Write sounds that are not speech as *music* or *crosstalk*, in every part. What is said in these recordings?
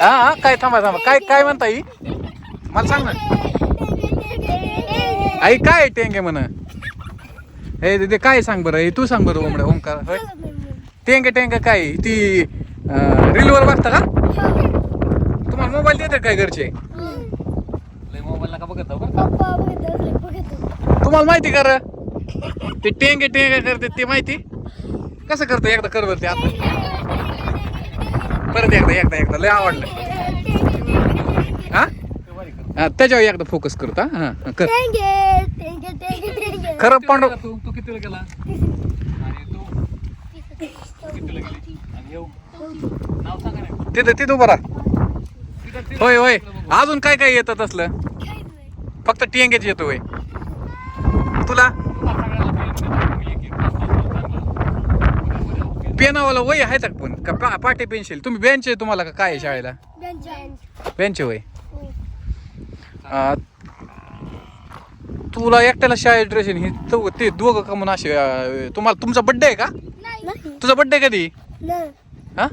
हा हा काय थांबा थांबा. काय काय म्हणता आई मला सांग ना. आई काय आहे टेंगे म्हण? हे ते काय सांग बरं? हे तू सांग बरं ओमडे ओमकार होय? टेंगे टेंगे काय आहे? ती रीलवर बघता का? तुम्हाला मोबाईल देतात काय घरचे? मोबाईल नका बघत? तुम्हाला माहिती का र? ते टेंगे टेंगे करते ते माहिती? कसं करतं? एकदा कर बरं ते आता. परत एकदा एकदा एकदा. लय आवडलं. हा? हा त्याच्यावर एकदा फोकस करतो हा हा कर. खरं पांडव तू तू कितीला गेला? आणि तू? कितीला गेली? आणि येऊ? नाव सांगा ना. तिथं तिथं उभं राहा. तिथं- तिथं- होय होय. अजून काय काय येतं तसलं फक्त टेंगेच येतो होय. तुला? सगळ्याला. एक- एक पेनावाला वय आहे का पण का पा- पाटी पेन्सिल? तुम्ही बेंच आहे तुम्हाला का काय आहे शाळेला? बेंच वय. आ, तुला एकट्याला शाळेत ड्रेस ही तो- ते दोघं का म्हणून असे अं, तुम्हाला तुमचा बड्डे आहे का? तुझा बड्डे कधी? हा?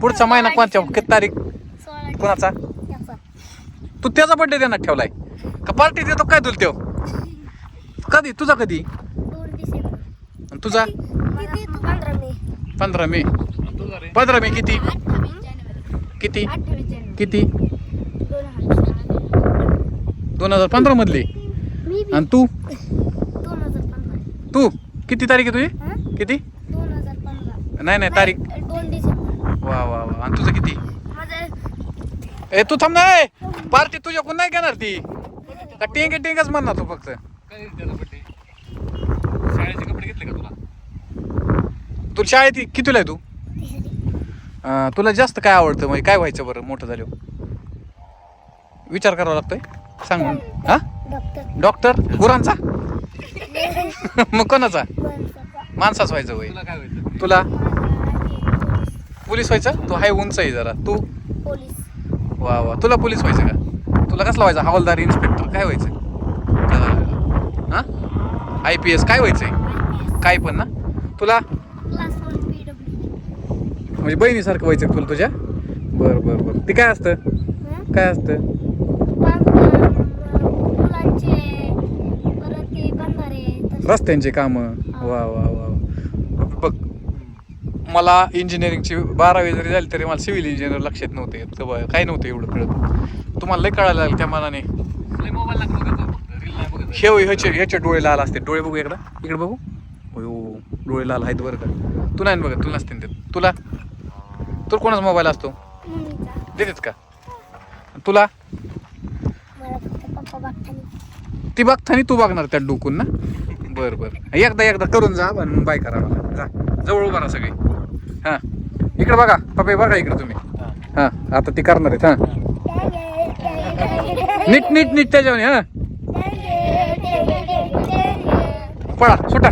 पुढचा महिना कोणत्या किती तारीख? कोणाचा? तू त्याचा बड्डे देण्यात ठेवलाय. का पार्टी देतो काय तुला त्यो? *laughs* कधी? तुझा कधी? आणि तुझा? पंधरा मे. आणि तुझा रे पंधरा मे किती? किती? किती? दोन हजार पंधरा मधली. आणि तू? तू? किती तारीख आहे तुझी? किती? नाही नाही तारीख. वा वा वा. आणि तुझं किती? ए तू थांब ना पार्टी तुझ्याकडून नाही घेणार ती. का टेंगे टेंगच म्हणणार तू फक्त? शाळेचे कपडे घेतले का तुला? तू शाळेत कितीला आहे तू? अं, तुला जास्त काय आवडतं? म्हणजे काय व्हायचं बरं? मोठं झाल्यावर? विचार करावा लागतोय. सांग म्हणून हा? डॉक्टर. गुरांचा? *laughs* मग कोणाचा? माणसाच. व्हायचं होय. तुला काय व्हायचं? तुला? पोलीस. व्हायचं? तू हाय उंच आहे जरा. तू? वा वा. तुला पोलीस व्हायचं का? तुला कसला व्हायचं? हवालदार इन्स्पेक्टर काय व्हायचं? हा? आय पी एस काय व्हायचंय? काय पण ना? तुला? म्हणजे बहिणीसारखं व्हायचं का तुला तुझ्या? बरं बरं बरं. ते काय असतं? काय असतं? रस्त्यांचे कामं. वा वा वा. बघ मला इंजिनिअरिंगची बारावी जरी झाली तरी मला सिव्हिल इंजिनियर लक्षात नव्हते काही नव्हतं एवढं कळत. तुम्हाला लय कळायला लागलं त्या मनाने. हे होय, ह्याचे ह्याचे डोळे लाल असते डोळे बघू एकदा. इकडे बघू. हो डोळे लाल आहेत बरं का. तू नाही बघत? तुला नसते तुला तुला कोणाचा मोबाईल असतो? देतेच का? तुला? ती बघतानी तू बघणार त्या डोकून ना? बरं बरं. एकदा एकदा करून जा आणि बाय करा मला जा. जवळ उभा राहा सगळी. हां. इकडे बघा. पप्पा बघा इकडे तुम्ही. हा. हां आता ती करणार आहेत हां. नीट नीट नीट त्याच्यावर हां. पळा सुटा.